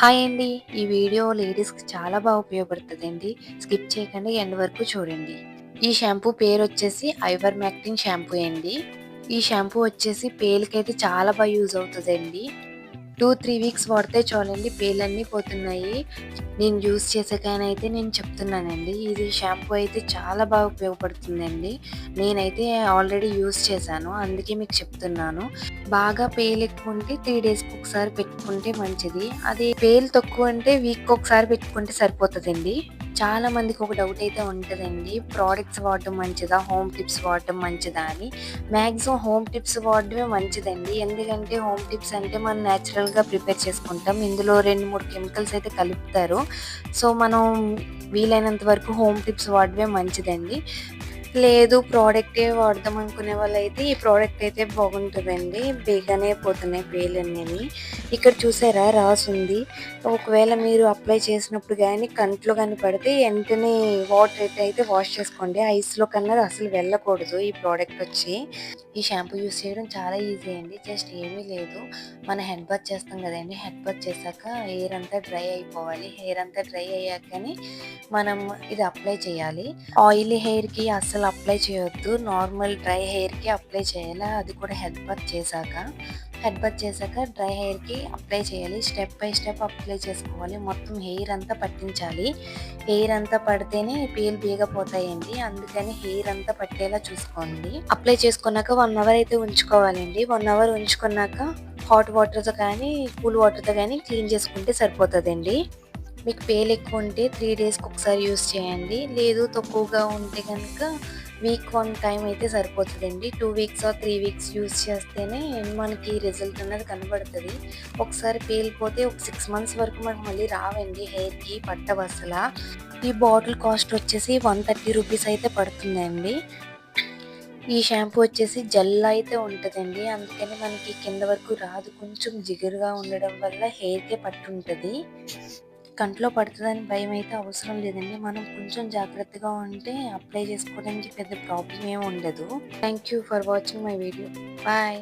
Hi అండి. ఈ video లేడీస్కి చాలా బాగా ఉపయోగపడుతుందండి. స్కిప్ చేయకుండా ఎండ్ వరకు చూడండి. ఈ షాంపూ పేరు వచ్చేసి ఐవర్ మ్యాక్టిన్ షాంపూ అండి. ఈ షాంపూ వచ్చేసి పేలకైతే చాలా బాగా యూజ్ అవుతుందండి. టూ త్రీ వీక్స్ వాడితే చాలండి పేలన్నీ పోతున్నాయి. నేను యూస్ చేసాకనైతే నేను చెప్తున్నానండి. ఇది షాంపూ అయితే చాలా బాగా ఉపయోగపడుతుందండి. నేనైతే ఆల్రెడీ యూస్ చేశాను. అందుకే మీకు చెప్తున్నాను. బాగా పేలు ఎక్కువ ఉంటే త్రీ డేస్కి ఒకసారి పెట్టుకుంటే మంచిది. అది పేలు తక్కువ అంటే వీక్ ఒకసారి పెట్టుకుంటే సరిపోతుందండి. చాలా మందికి ఒక డౌట్ అయితే ఉంటుందండి. ప్రోడక్ట్స్ వాడటం మంచిదా? హోమ్ టిప్స్ వాడటం మంచిదా అని. మ్యాక్సిమం హోమ్ టిప్స్ వాడటమే మంచిదండి. ఎందుకంటే హోమ్ టిప్స్ అంటే మనం న్యాచురల్గా ప్రిపేర్ చేసుకుంటాం. ఇందులో రెండు మూడు కెమికల్స్ అయితే కలుపుతారు. సో మనం వీలైనంత వరకు హోమ్ టిప్స్ వాడమే మంచిదండి. లేదు ప్రోడక్టే వాడదాం అనుకునే వాళ్ళైతే ఈ ప్రోడక్ట్ అయితే బాగుంటుందండి. బేగానే పోతున్నాయి పేలన్నీ ఇక్కడ చూసారా రాసుంది ఒకవేళ మీరు అప్లై చేసినప్పుడు కానీ కంట్లో కానీ పడితే వెంటనే వాటర్ అయితే వాష్ చేసుకోండి. ఐస్లో కన్నా అసలు వెళ్ళకూడదు ఈ ప్రోడక్ట్ వచ్చి. ఈ షాంపూ యూస్ చేయడం చాలా ఈజీ అండి. జస్ట్ ఏమీ లేదు. మన హెడ్ బాత్ చేస్తాం కదండి. హెడ్ బాత్ చేశాక హెయిర్ అంతా డ్రై అయిపోవాలి. హెయిర్ అంతా డ్రై అయ్యాకని మనం ఇది అప్లై చేయాలి. ఆయిలీ హెయిర్కి అస్సలు అప్లై చేయొద్దు. నార్మల్ డ్రై హెయిర్కి అప్లై చేయాలి? అది కూడా హెడ్ బాత్ చేశాక. హెడ్ బట్ చేశాక డ్రై హెయిర్కి అప్లై చేయాలి. స్టెప్ బై స్టెప్ అప్లై చేసుకోవాలి. మొత్తం హెయిర్ అంతా పట్టించాలి. హెయిర్ అంతా పడితేనే పేలు బీగపోతాయండి. అందుకని హెయిర్ అంతా పట్టేలా చూసుకోండి. అప్లై చేసుకున్నాక వన్ అవర్ అయితే ఉంచుకోవాలండి. వన్ అవర్ ఉంచుకున్నాక హాట్ వాటర్తో కానీ కూల్ వాటర్తో కానీ క్లీన్ చేసుకుంటే సరిపోతుందండి. మీకు పేలు ఎక్కువ ఉంటే త్రీ డేస్కి ఒకసారి యూస్ చేయండి. లేదు తక్కువగా ఉంటే కనుక వీక్ వన్ టైం అయితే సరిపోతుందండి. Two weeks three weeks use చేస్తేనే మనకి రిజల్ట్ అనేది కనబడుతుంది. ఒకసారి పేలిపోతే ఒక సిక్స్ మంత్స్ వరకు మనకు మళ్ళీ రావండి. హెయిర్కి పట్టవు అసలు ఈ బాటిల్ కాస్ట్ వచ్చేసి వన్ థర్టీ రూపీస్ అయితే పడుతుందండి. ఈ షాంపూ వచ్చేసి జెల్ అయితే ఉంటుందండి. అందుకని మనకి కింద వరకు రాదు. కొంచెం జిగురుగా ఉండడం వల్ల హెయిర్కే పట్టుంటుంది. కంట్లో పడుతుందని భయం అయితే అవసరం లేదండి. మనం కొంచెం జాగ్రత్తగా ఉంటే అప్లై చేసుకోవడానికి పెద్ద ప్రాబ్లం ఏమి ఉండదు. Thank you for watching my video bye